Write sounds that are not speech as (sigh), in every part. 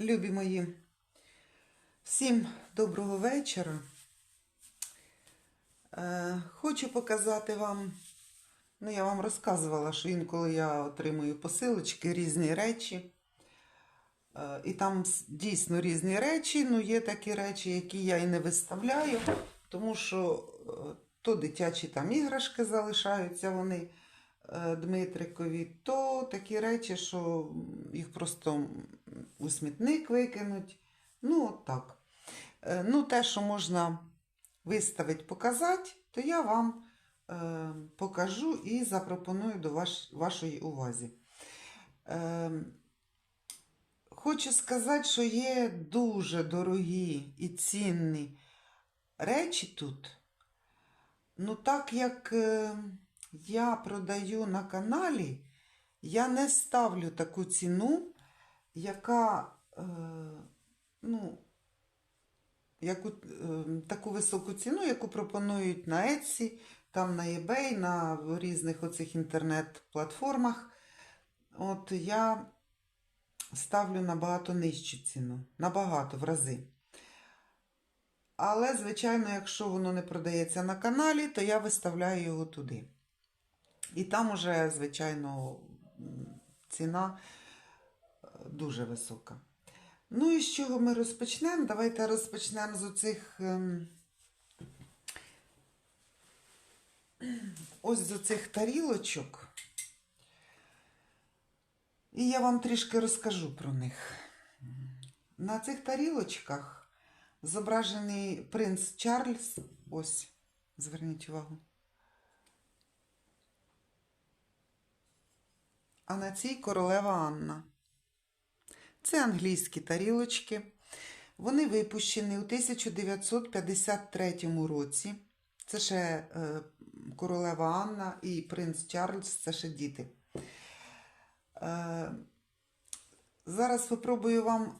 Любі мої, всім доброго вечора. Е, хочу показати вам, ну я вам розказувала, що інколи я отримую посилочки, різні речі. Е, і там дійсно різні речі, ну є такі речі, які я і не виставляю, тому що е, то дитячі там іграшки залишаються вони Дмитрикові, то такі речі, що їх просто у смітник викинуть. Ну, от так. Е, Ну, те, що можна виставити, показати, то я вам е, покажу і запропоную до ваш, вашої увазі. Е, хочу сказати, що є дуже дорогі і цінні речі тут. Ну, так як е, я продаю на каналі, я не ставлю таку ціну, яка, е, ну, яку, е, таку високу ціну, яку пропонують на Etsy, там на eBay, на різних оцих інтернет-платформах. От я ставлю набагато нижчу ціну, набагато в рази. Але, звичайно, якщо воно не продається на каналі, то я виставляю його туди. І там уже, звичайно, ціна е, дуже висока. Ну і з чого ми розпочнемо? Давайте розпочнемо з оцих. ем, Ось з оцих тарілочок. І я вам трішки розкажу про них. На цих тарілочках зображений принц Чарльз. Ось, зверніть увагу. А на цій королева Анна. Це англійські тарілочки. Вони випущені у 1953 році. Це ще е, королева Анна і принц Чарльз, це ще діти. Е, зараз спробую вам е,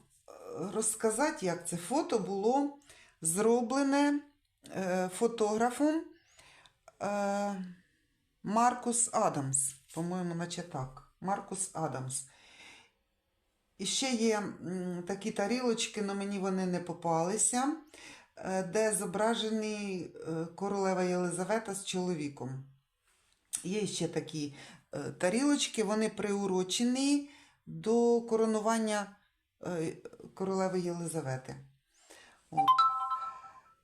розказати, як це фото було зроблене фотографом Маркус Адамс. По-моєму, наче так. Маркус Адамс. І ще є такі тарілочки, але мені вони не попалися, е, де зображені е, королева Єлизавета з чоловіком. Є ще такі е, тарілочки, вони приурочені до коронування королеви Єлизавети. От.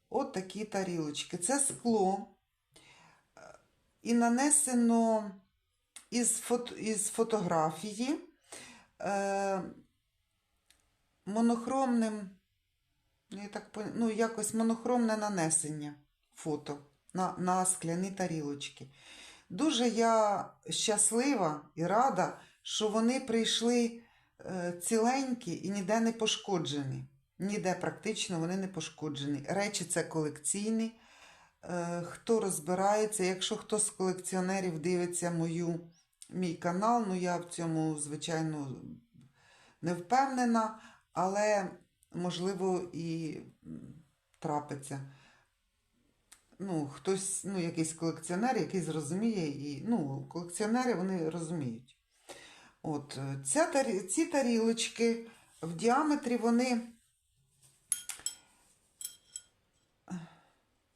От такі тарілочки. Це скло. І нанесено із, фото, із фотографії е, монохромним, я так, ну, якось монохромне нанесення фото на, на скляні тарілочки. Дуже я щаслива і рада, що вони прийшли е, ціленькі і ніде не пошкоджені. Ніде практично вони не пошкоджені. Речі це колекційні. Е, хто розбирається, якщо хто з колекціонерів дивиться мою, мій канал, ну я в цьому, звичайно, не впевнена, але можливо і трапиться. Ну, хтось, ну, якийсь колекціонер, який зрозуміє, і ну, колекціонери вони розуміють. От, ця, ці тарілочки в діаметрі вони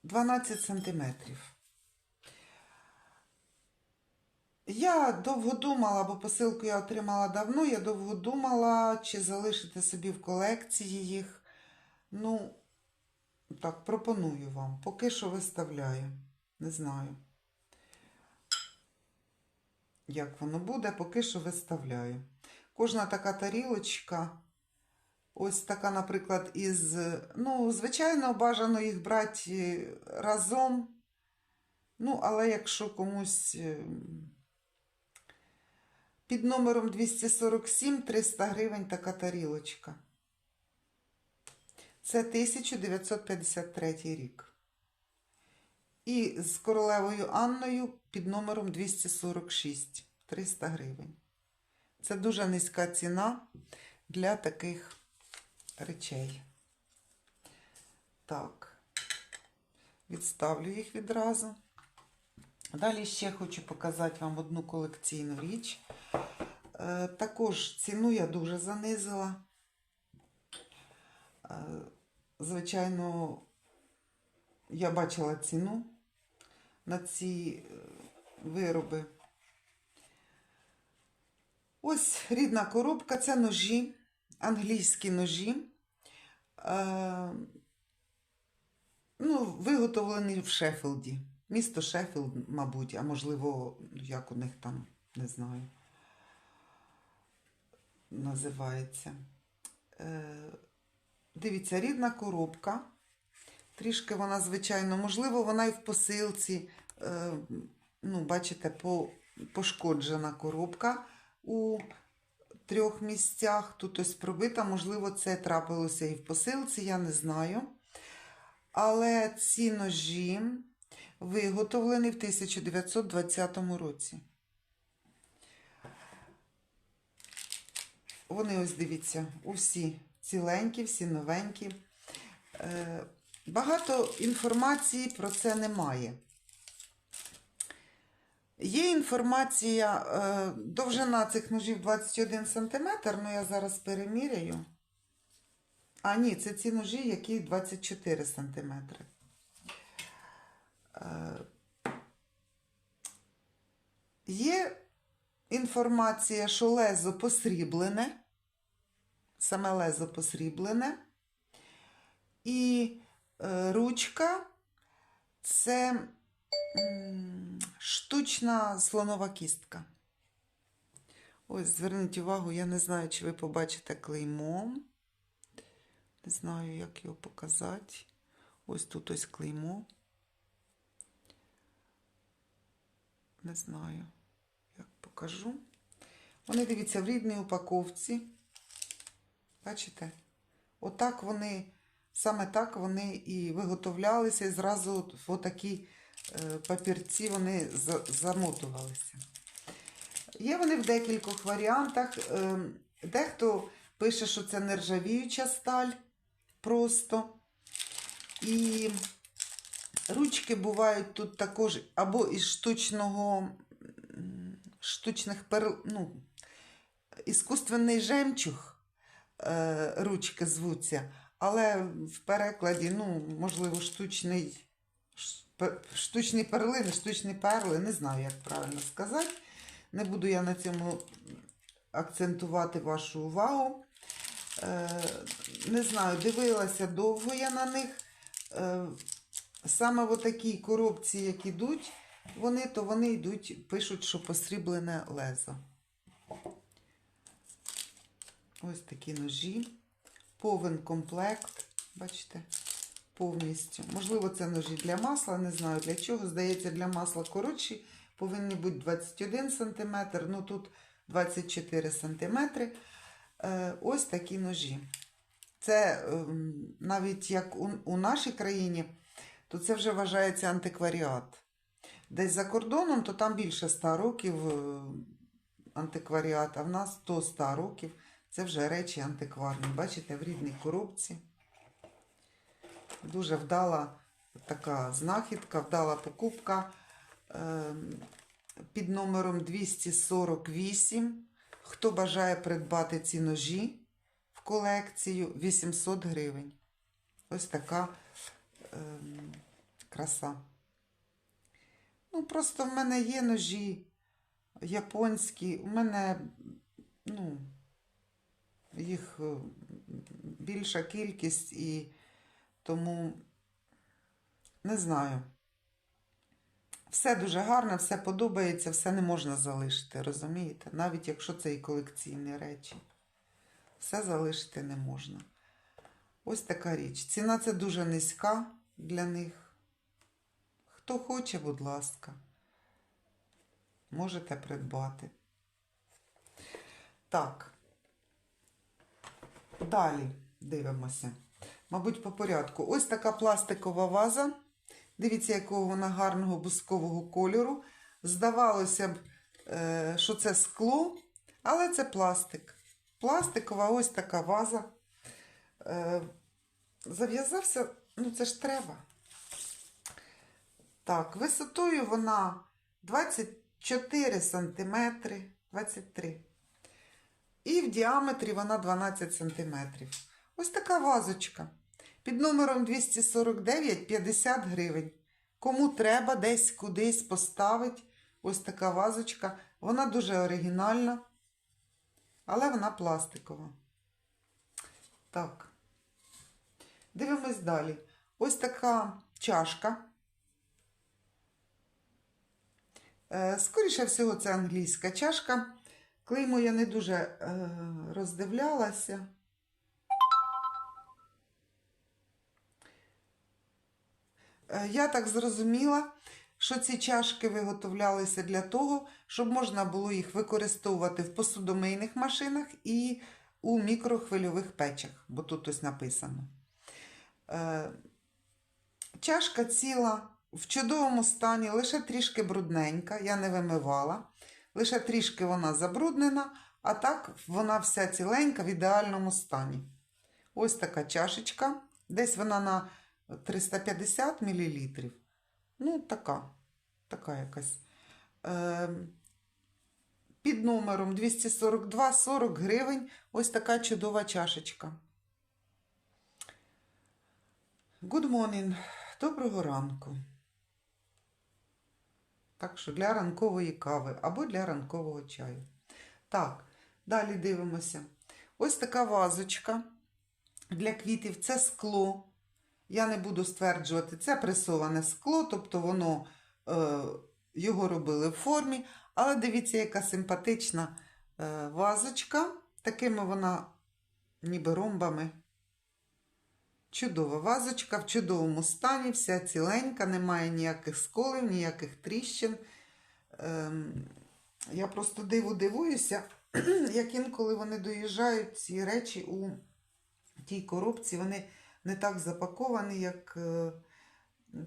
12 сантиметрів. Я довго думала, бо посилку я отримала давно, я довго думала, чи залишити собі в колекції їх. Ну, так, пропоную вам. Поки що виставляю. Не знаю. Як воно буде, поки що виставляю. Кожна така тарілочка. Ось така, наприклад, із. Ну, звичайно, бажано їх брати разом. Ну, але якщо комусь е, під номером 247 300 гривень така тарілочка. Це 1953 рік. І з королевою Анною під номером 246 300 гривень. Це дуже низька ціна для таких речей. Так, відставлю їх відразу. Далі ще хочу показати вам одну колекційну річ. Е, також ціну я дуже занизила. Е, Звичайно, я бачила ціну на ці е, вироби. Ось рідна коробка, це ножі, англійські ножі. Ну, виготовлені в Шеффілді. Місто Шеффілд, мабуть, а можливо, як у них там, не знаю, називається. Е, дивіться, рідна коробка. Трішки вона, звичайно, можливо, вона і в посилці, е, ну, бачите, по, пошкоджена коробка у трьох місцях. Тут ось пробита, можливо, це трапилося і в посилці, я не знаю. Але ці ножі виготовлені в 1920 році. Вони ось дивіться, усі ціленькі, всі новенькі. Е, Багато інформації про це немає. Є інформація, е, довжина цих ножів 21 см, ну я зараз переміряю. А, ні, це ці ножі, які 24 см. Е, Є інформація, що лезо посріблене, саме лезо посріблене, і е, ручка це штучна слонова кістка. Ось, зверніть увагу, я не знаю, чи ви побачите клеймо. Не знаю, як його показати. Ось тут ось клеймо. Не знаю, як покажу. Вони, дивіться, в рідній упаковці. Бачите? Отак вони, саме так вони і виготовлялися, і зразу в отакі е, папірці вони замотувалися. Є вони в декількох варіантах. Е, Дехто пише, що це нержавіюча сталь просто. І ручки бувають тут також або із штучного, штучних перл, ну, іскусственний жемчуг е, ручки звуться, але в перекладі, ну, можливо, штучний, штучні перлини, штучні перли, не знаю, як правильно сказати. Не буду я на цьому акцентувати вашу увагу. Е, не знаю, дивилася довго я на них. Саме в такій коробці, як ідуть, вони, то вони йдуть, пишуть, що посріблене лезо. Ось такі ножі. Повен комплект. Бачите? Повністю. Можливо, це ножі для масла, не знаю для чого. Здається, для масла коротші. Повинні бути 21 см, ну тут 24 см. Е, ось такі ножі. Це ем, навіть як у нашій країні, то це вже вважається антикваріат. Десь за кордоном, то там більше 100 років е, антикваріат, а в нас то 100 років. Це вже речі антикварні. Бачите, в рідній коробці. Дуже вдала така знахідка, вдала покупка ем, під номером 248. Хто бажає придбати ці ножі в колекцію 800 гривень. Ось така краса. Ну, просто в мене є ножі японські, у мене, ну, їх е, більша кількість і тому не знаю. Все дуже гарне, все подобається, все не можна залишити, розумієте? Навіть якщо це і колекційні речі. Все залишити не можна. Ось така річ. Ціна це дуже низька для них. Хто хоче, будь ласка, можете придбати. Так. Далі дивимося. Мабуть, по порядку. Ось така пластикова ваза. Дивіться, якого вона гарного бускового кольору. Здавалося б, е, що це скло, але це пластик. Пластикова ось така ваза. Е, Зав'язався, ну це ж треба. Так, висотою вона 24 сантиметри, 23. І в діаметрі вона 12 сантиметрів. Ось така вазочка. Під номером 249 50 гривень. Кому треба десь кудись поставити ось така вазочка. Вона дуже оригінальна, але вона пластикова. Так. Дивимось далі. Ось така чашка. Е, Скоріше всього, це англійська чашка. Клеймо я не дуже е, роздивлялася. Е, Я так зрозуміла, що ці чашки виготовлялися для того, щоб можна було їх використовувати в посудомийних машинах і у мікрохвильових печах, бо тут ось написано. Чашка ціла в чудовому стані, лише трішки брудненька, я не вимивала. Лише трішки вона забруднена, а так вона вся ціленька в ідеальному стані. Ось така чашечка. Десь вона на 350 мл. Ну, така, така якась. Е, під номером 242 40 гривень. Ось така чудова чашечка. Good morning. Доброго ранку. Так що для ранкової кави або для ранкового чаю. Так, далі дивимося. Ось така вазочка для квітів. Це скло. Я не буду стверджувати, це пресоване скло, тобто воно е, його робили в формі. Але дивіться, яка симпатична е, вазочка. Такими вона ніби ромбами. Чудова вазочка в чудовому стані, вся ціленька, немає ніяких сколів, ніяких тріщин. Ем, я просто диву дивуюся, (clears throat) як інколи вони доїжджають ці речі у тій коробці, вони не так запаковані, як е,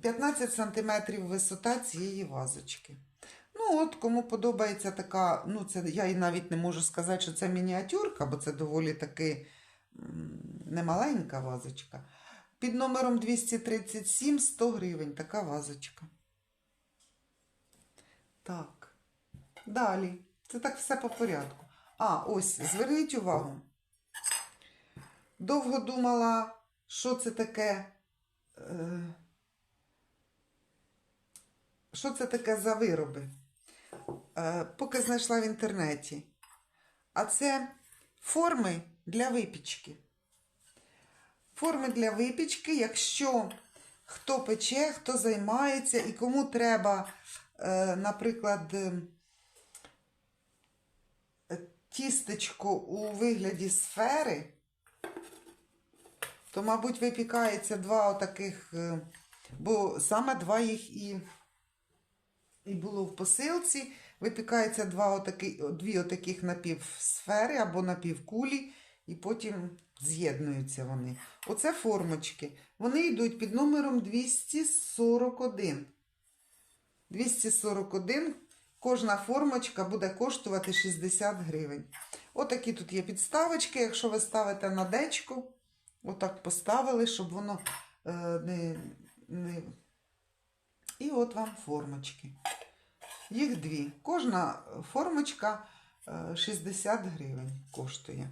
15 см висота цієї вазочки. Ну, от, кому подобається така, ну, це я і навіть не можу сказати, що це мініатюрка, бо це доволі таки немаленька вазочка. Під номером 237 100 гривень така вазочка. Так. Далі. Це так все по порядку. А, ось, зверніть увагу. Довго думала, що це таке. Е... Що це таке за вироби? Е, поки знайшла в інтернеті. А це форми для випічки. Форми для випічки, якщо хто пече, хто займається і кому треба, е, наприклад, е, тістечко у вигляді сфери, то, мабуть, випікається два отаких, е, бо саме два їх і, і було в посилці. Випікається два отакі, дві отаких напівсфери або напівкулі, і потім з'єднуються вони. Оце формочки. Вони йдуть під номером 241. 241. Кожна формочка буде коштувати 60 гривень. Отакі тут є підставочки. Якщо ви ставите на дечку, отак поставили, щоб воно е, не, не. І от вам формочки. Їх дві. Кожна формочка е, 60 гривень коштує.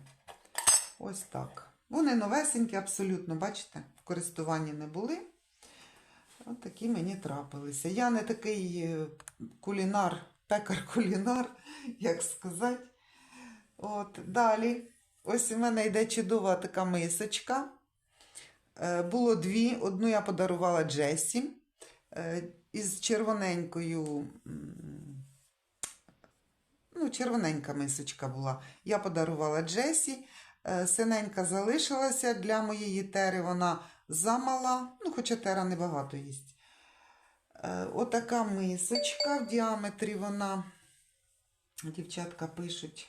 Ось так. Вони новесенькі, абсолютно, бачите, в користуванні не були. От такі мені трапилися. Я не такий е, кулінар, пекар-кулінар, як сказати. От, далі. Ось у мене йде чудова така мисочка. Е, Було дві. Одну я подарувала Джесі е, із червоненькою. Ну, червоненька мисочка була. Я подарувала Джесі. Е, Синенька залишилася для моєї тери, вона замала, ну, хоча тера небагато їсть. Е, Отака мисочка в діаметрі вона, дівчатка пишуть,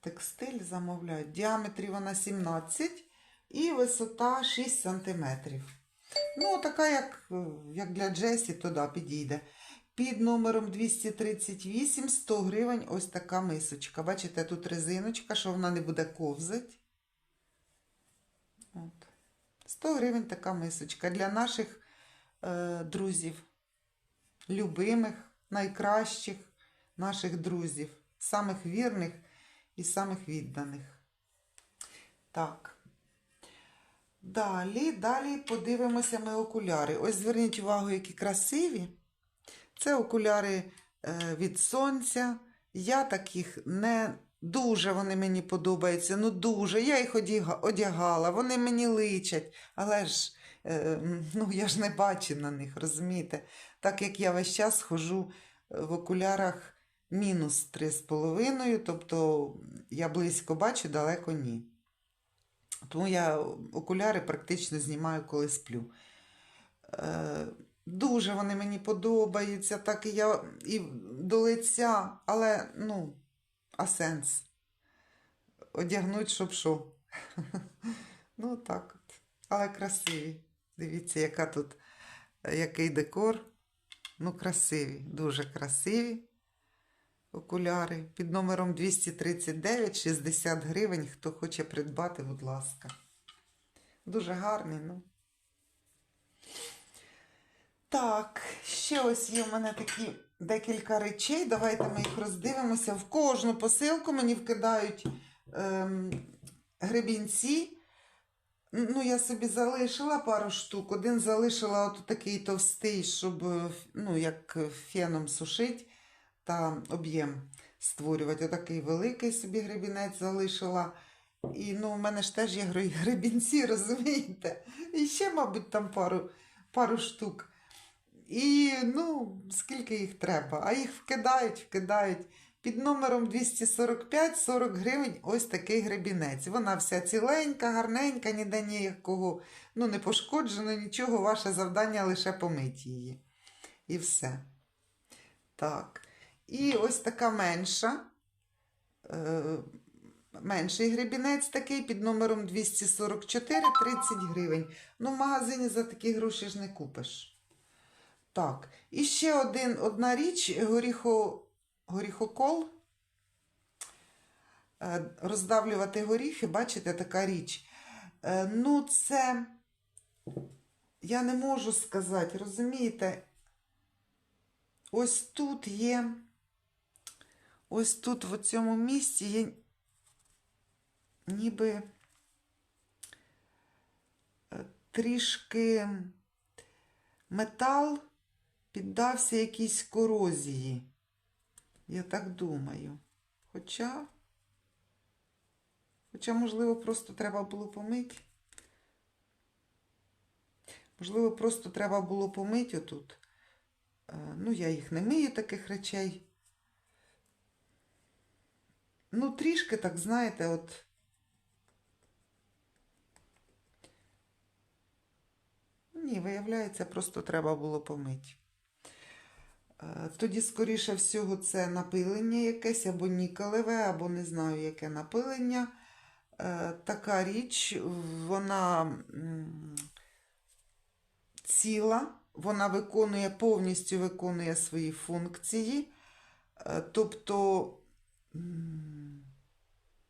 текстиль замовляють. В діаметрі вона 17 і висота 6 см. Ну, така, як, як для Джесі, то да, підійде. Під номером 238 100 гривень ось така мисочка. Бачите, тут резиночка, що вона не буде ковзати. От. 100 гривень така мисочка для наших е, друзів, любимих, найкращих наших друзів, самих вірних і самих відданих. Так. Далі, далі подивимося ми окуляри. Ось зверніть увагу, які красиві. Це окуляри е, від сонця. Я таких не дуже вони мені подобаються. Ну дуже. Я їх одягала, вони мені личать. Але ж е, ну, я ж не бачу на них, розумієте? Так як я весь час ходжу е, в окулярах мінус 3,5, тобто я близько бачу, далеко ні. Тому я окуляри практично знімаю, коли сплю. Дуже вони мені подобаються, так і я і до лиця, але ну, а сенс? Одягнуть, щоб що. (laughs) Ну, так от. Але красиві. Дивіться, яка тут, який декор. Ну, красиві, дуже красиві окуляри під номером 239, 60 гривень. Хто хоче придбати, будь ласка. Дуже гарний, ну. Так, ще ось є в мене такі декілька речей. Давайте ми їх роздивимося. В кожну посилку мені вкидають ем, гребінці. Ну, я собі залишила пару штук. Один залишила от такий товстий, щоб е, ну, як феном сушить та об'єм створювати. Отакий великий собі гребінець залишила. І ну, у мене ж теж є гребінці, (laughs) розумієте? І ще, мабуть, там пару, пару штук. І ну, скільки їх треба? А їх вкидають, вкидають. Під номером 245 40 гривень ось такий гребінець. Вона вся ціленька, гарненька, ніде ніякого ну, не пошкоджено, нічого. Ваше завдання лише помити її. І все. Так. І ось така менша. Е, менший гребінець такий під номером 244 30 гривень. Ну, в магазині за такі гроші ж не купиш. Так, і ще один, одна річ горіхо, горіхокол. Е, Роздавлювати горіхи, бачите, така річ. Е, Ну, це я не можу сказати, розумієте? Ось тут є, ось тут в цьому місці є ніби е, трішки метал піддався якійсь корозії. Я так думаю. Хоча, хоча, можливо, просто треба було помити. Можливо, просто треба було помити отут. Е, Ну, я їх не мию таких речей. Ну, трішки, так, знаєте, от. Ні, виявляється, просто треба було помити. Е, Тоді, скоріше всього, це напилення якесь, або нікелеве, або не знаю, яке напилення. Е, Така річ, вона ціла, вона виконує, повністю виконує свої функції. Е, Тобто,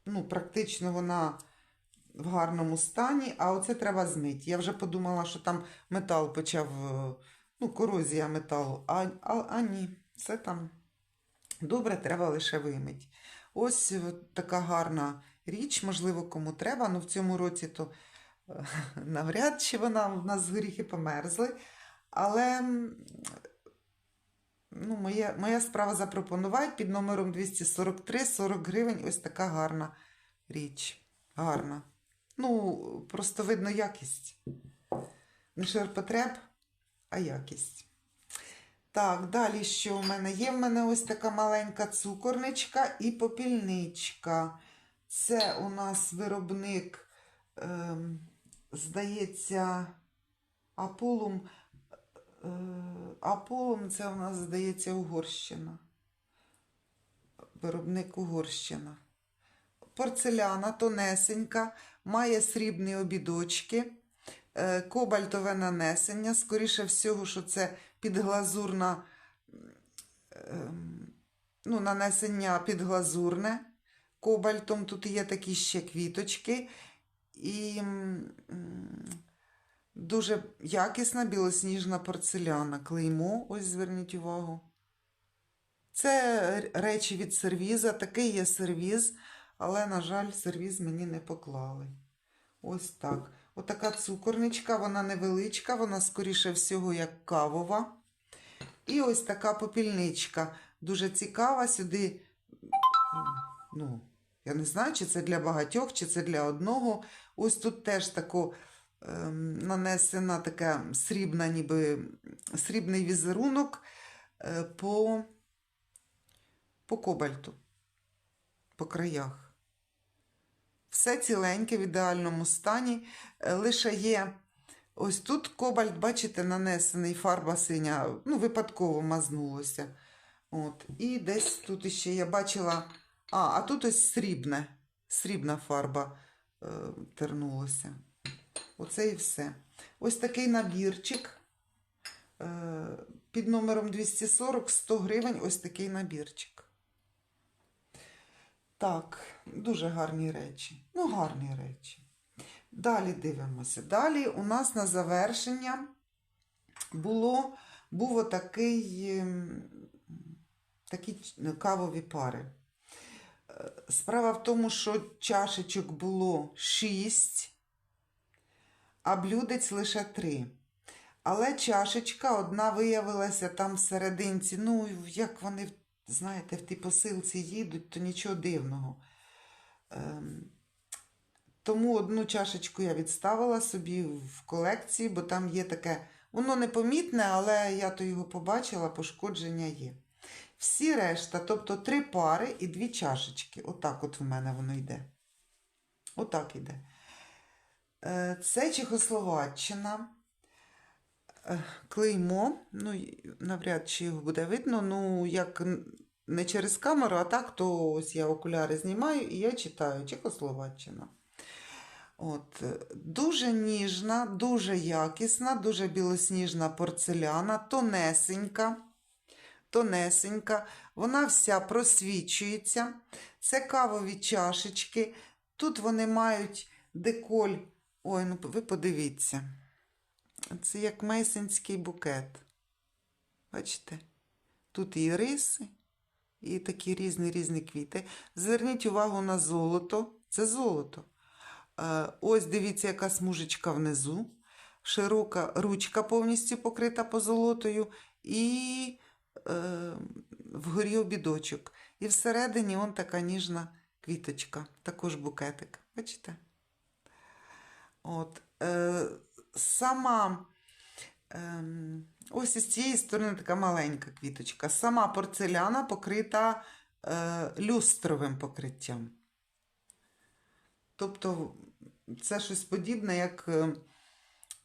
ну, практично вона в гарному стані, а оце треба змити. Я вже подумала, що там метал почав, ну, корозія металу, а, а, а ні, це там добре, треба лише вимити. Ось е, така гарна річ, можливо, кому треба, але в цьому році то е, (laughs) навряд чи вона в нас горіхи померзли. Але ну, моє, моя справа запропонувати під номером 243 40 гривень ось така гарна річ. Гарна. Ну, просто видно якість. Не ширпотреб, а якість. Так, далі що в мене є? В мене ось така маленька цукорничка і попільничка. Це у нас виробник, ем, здається, Аполум. Е, Аполум це у нас, здається, Угорщина. Виробник Угорщина. Порцеляна тонесенька, має срібні обідочки, е, кобальтове нанесення. Скоріше всього, що це підглазурна, ем, ну, нанесення підглазурне. Кобальтом тут є такі ще квіточки. І дуже якісна білосніжна порцеляна. Клеймо, ось зверніть увагу. Це речі від сервіза. Такий є сервіз, але, на жаль, сервіз мені не поклали. Ось так. Отака цукорничка, вона невеличка, вона, скоріше всього, як кавова. І ось така попільничка. Дуже цікава. Сюди, ну, я не знаю, чи це для багатьох, чи це для одного. Ось тут теж тако ем, нанесена така срібна, ніби срібний візерунок е, по, по кобальту, по краях. Все ціленьке в ідеальному стані. Е, Лише є ось тут кобальт, бачите, нанесений фарба синя, ну, випадково мазнулося. От. І десь тут іще я бачила. А, а тут ось срібне, срібна фарба е, тернулася. Оце і все. Ось такий набірчик. Е, під номером 240 100 гривень ось такий набірчик. Так, дуже гарні речі. Ну, гарні речі. Далі дивимося. Далі у нас на завершення було, був отакий, ем, такі кавові пари. Е, Справа в тому, що чашечок було 6, а блюдець лише 3. Але чашечка одна виявилася там всерединці. Ну, як вони, знаєте, в тій посилці їдуть, то нічого дивного. Ем, тому одну чашечку я відставила собі в колекції, бо там є таке, воно непомітне, але я то його побачила, пошкодження є. Всі решта, тобто три пари і дві чашечки. Отак от в мене воно йде. Отак йде. Е, Це Чехословаччина. Е, Клеймо, ну, навряд чи його буде видно. Ну, як не через камеру, а так, то ось я окуляри знімаю і я читаю Чехословаччина. От, е, дуже ніжна, дуже якісна, дуже білосніжна порцеляна, тонесенька. Тонесенька, вона вся просвічується. Це кавові чашечки. Тут вони мають деколь. Ой, ну ви подивіться. Це як мейсинський букет. Бачите? Тут і риси, і такі різні різні квіти. Зверніть увагу на золото. Це золото. Е, Ось дивіться, яка смужечка внизу. Широка ручка повністю покрита позолотою. І е, вгорі обідочок. І всередині он така ніжна квіточка, також букетик. Бачите? От, е, сама, ось із цієї сторони така маленька квіточка. Сама порцеляна покрита е, люстровим покриттям. Тобто це щось подібне, як е,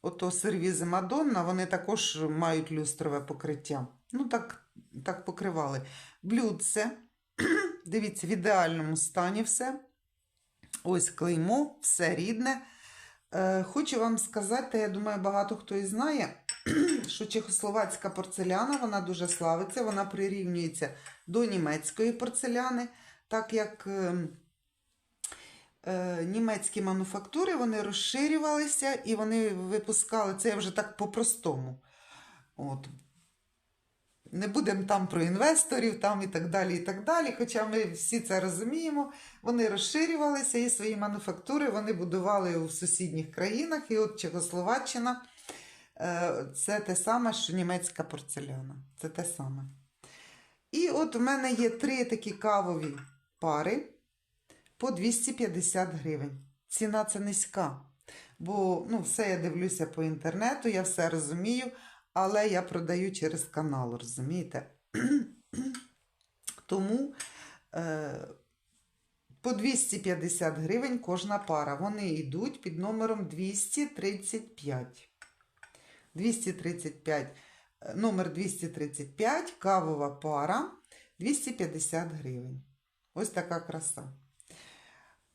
ото сервізи Мадонна, вони також мають люстрове покриття. Ну, так, так покривали. Блюдце, (clears throat) дивіться, в ідеальному стані все. Ось клеймо, все рідне. Е, хочу вам сказати, я думаю, багато хто і знає, (clears throat) що чехословацька порцеляна, вона дуже славиться, вона прирівнюється до німецької порцеляни, так як е, е, німецькі мануфактури вони розширювалися і вони випускали це я вже так по-простому. От. Не будемо там про інвесторів там і так далі. і так далі. Хоча ми всі це розуміємо. Вони розширювалися і свої мануфактури вони будували в сусідніх країнах. І от Чехословаччина це те саме, що німецька порцеляна. Це те саме. І от у мене є три такі кавові пари по 250 гривень. Ціна це низька. Бо ну, все я дивлюся по інтернету, я все розумію, але я продаю через канал, розумієте? (clears throat) Тому е, по 250 гривень кожна пара. Вони йдуть під номером 235. 235, е, номер 235, кавова пара, 250 гривень. Ось така краса.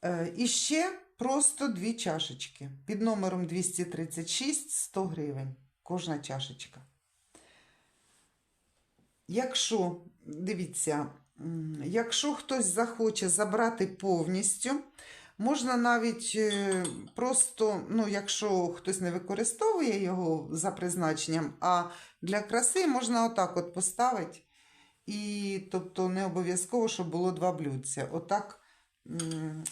Е, І ще просто дві чашечки. Під номером 236 100 гривень. Кожна чашечка. Якщо, дивіться, якщо хтось захоче забрати повністю, можна навіть е, просто, ну, якщо хтось не використовує його за призначенням, а для краси можна отак от поставити. І тобто не обов'язково, щоб було два блюдця. Отак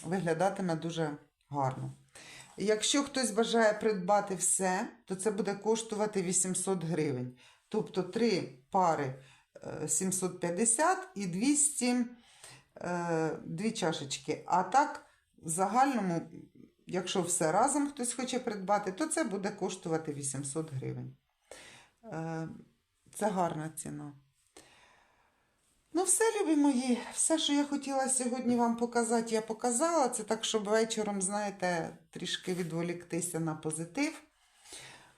виглядатиме дуже гарно. Якщо хтось бажає придбати все, то це буде коштувати 800 гривень. Тобто три пари е, 750 і 200 е, дві чашечки. А так, в загальному, якщо все разом хтось хоче придбати, то це буде коштувати 800 гривень. Е, Це гарна ціна. Ну, все, любі мої, все, що я хотіла сьогодні вам показати, я показала. Це так, щоб вечором, знаєте, трішки відволіктися на позитив.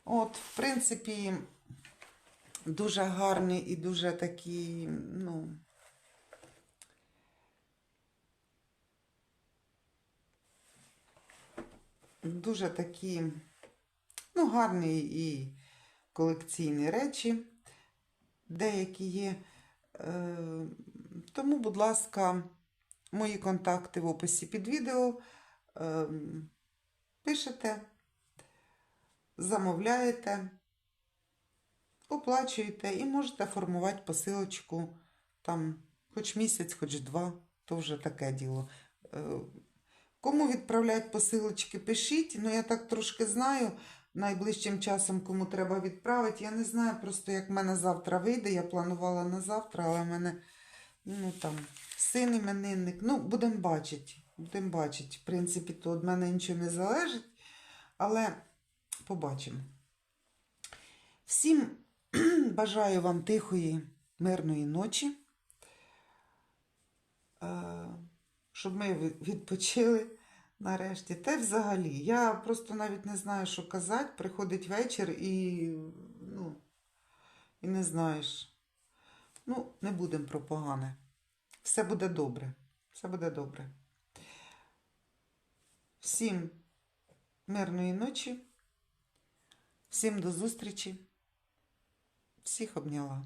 От, в принципі, дуже гарні і дуже такі, ну. Дуже такі, ну, гарні і колекційні речі, деякі є. Е, Тому, будь ласка, мої контакти в описі під відео. Е, Пишете, замовляєте, оплачуєте і можете формувати посилочку там хоч місяць, хоч два, то вже таке діло. Е, Кому відправляють посилочки, пишіть. Ну, я так трошки знаю найближчим часом, кому треба відправити. Я не знаю просто, як в мене завтра вийде. Я планувала на завтра, але в мене ну, там, син іменинник. Ну, будемо бачити. Будемо бачити. В принципі, то від мене нічого не залежить, але побачимо. Всім (clears throat) бажаю вам тихої, мирної ночі. Щоб ми відпочили нарешті. Та взагалі, я просто навіть не знаю, що казати. Приходить вечір і, ну, і не знаєш. Ну, не будемо про погане. Все буде добре. Все буде добре. Всім мирної ночі. Всім до зустрічі. Всіх обняла.